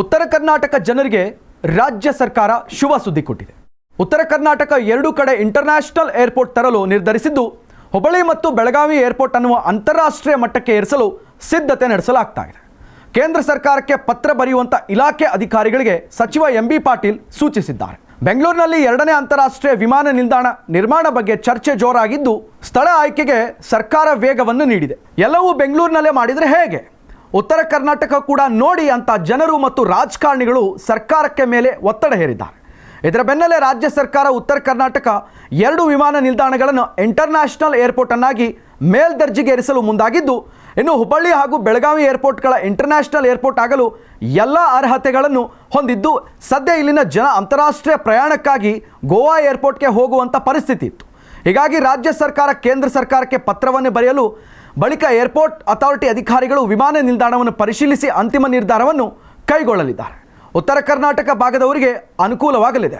ಉತ್ತರ ಕರ್ನಾಟಕ ಜನರಿಗೆ ರಾಜ್ಯ ಸರ್ಕಾರ ಶುಭ ಸುದ್ದಿ ಕೊಟ್ಟಿದೆ. ಉತ್ತರ ಕರ್ನಾಟಕ ಎರಡು ಕಡೆ ಇಂಟರ್ನ್ಯಾಷನಲ್ ಏರ್ಪೋರ್ಟ್ ತರಲು ನಿರ್ಧರಿಸಿದ್ದು, ಹುಬ್ಬಳ್ಳಿ ಮತ್ತು ಬೆಳಗಾವಿ ಏರ್ಪೋರ್ಟ್ ಅನ್ನುವ ಅಂತಾರಾಷ್ಟ್ರೀಯ ಮಟ್ಟಕ್ಕೆ ಏರಿಸಲು ಸಿದ್ಧತೆ ನಡೆಸಲಾಗ್ತಾ ಇದೆ. ಕೇಂದ್ರ ಸರ್ಕಾರಕ್ಕೆ ಪತ್ರ ಬರೆಯುವಂಥ ಇಲಾಖೆ ಅಧಿಕಾರಿಗಳಿಗೆ ಸಚಿವ ಎಂ ಬಿ ಪಾಟೀಲ್ ಸೂಚಿಸಿದ್ದಾರೆ. ಬೆಂಗಳೂರಿನಲ್ಲಿ ಎರಡನೇ ಅಂತಾರಾಷ್ಟ್ರೀಯ ವಿಮಾನ ನಿಲ್ದಾಣ ನಿರ್ಮಾಣ ಬಗ್ಗೆ ಚರ್ಚೆ ಜೋರಾಗಿದ್ದು, ಸ್ಥಳ ಆಯ್ಕೆಗೆ ಸರ್ಕಾರ ವೇಗವನ್ನು ನೀಡಿದೆ. ಎಲ್ಲವೂ ಬೆಂಗಳೂರಿನಲ್ಲೇ ಮಾಡಿದರೆ ಹೇಗೆ? ಉತ್ತರ ಕರ್ನಾಟಕ ಕೂಡ ನೋಡಿ ಅಂತ ಜನರು ಮತ್ತು ರಾಜಕಾರಣಿಗಳು ಸರ್ಕಾರಕ್ಕೆ ಮೇಲೆ ಒತ್ತಡ ಹೇರಿದ್ದಾರೆ. ಇದರ ಬೆನ್ನಲ್ಲೇ ರಾಜ್ಯ ಸರ್ಕಾರ ಉತ್ತರ ಕರ್ನಾಟಕ ಎರಡು ವಿಮಾನ ನಿಲ್ದಾಣಗಳನ್ನು ಇಂಟರ್ನ್ಯಾಷನಲ್ ಏರ್ಪೋರ್ಟನ್ನಾಗಿ ಮೇಲ್ದರ್ಜೆಗೇರಿಸಲು ಮುಂದಾಗಿದ್ದು, ಇನ್ನು ಹುಬ್ಬಳ್ಳಿ ಹಾಗೂ ಬೆಳಗಾವಿ ಏರ್ಪೋರ್ಟ್ಗಳ ಇಂಟರ್ನ್ಯಾಷನಲ್ ಏರ್ಪೋರ್ಟ್ ಆಗಲು ಎಲ್ಲ ಅರ್ಹತೆಗಳನ್ನು ಹೊಂದಿದ್ದು, ಸದ್ಯ ಇಲ್ಲಿನ ಜನ ಅಂತಾರಾಷ್ಟ್ರೀಯ ಪ್ರಯಾಣಕ್ಕಾಗಿ ಗೋವಾ ಏರ್ಪೋರ್ಟ್ಗೆ ಹೋಗುವಂಥ ಪರಿಸ್ಥಿತಿ ಇತ್ತು. ಹೀಗಾಗಿ ರಾಜ್ಯ ಸರ್ಕಾರ ಕೇಂದ್ರ ಸರ್ಕಾರಕ್ಕೆ ಪತ್ರವನ್ನು ಬರೆಯಲು ಬಳಿಕ ಏರ್ಪೋರ್ಟ್ ಅಥಾರಿಟಿ ಅಧಿಕಾರಿಗಳು ವಿಮಾನ ನಿಲ್ದಾಣವನ್ನು ಪರಿಶೀಲಿಸಿ ಅಂತಿಮ ನಿರ್ಧಾರವನ್ನು ಕೈಗೊಳ್ಳಲಿದ್ದಾರೆ. ಉತ್ತರ ಕರ್ನಾಟಕ ಭಾಗದವರಿಗೆ ಅನುಕೂಲವಾಗಲಿದೆ.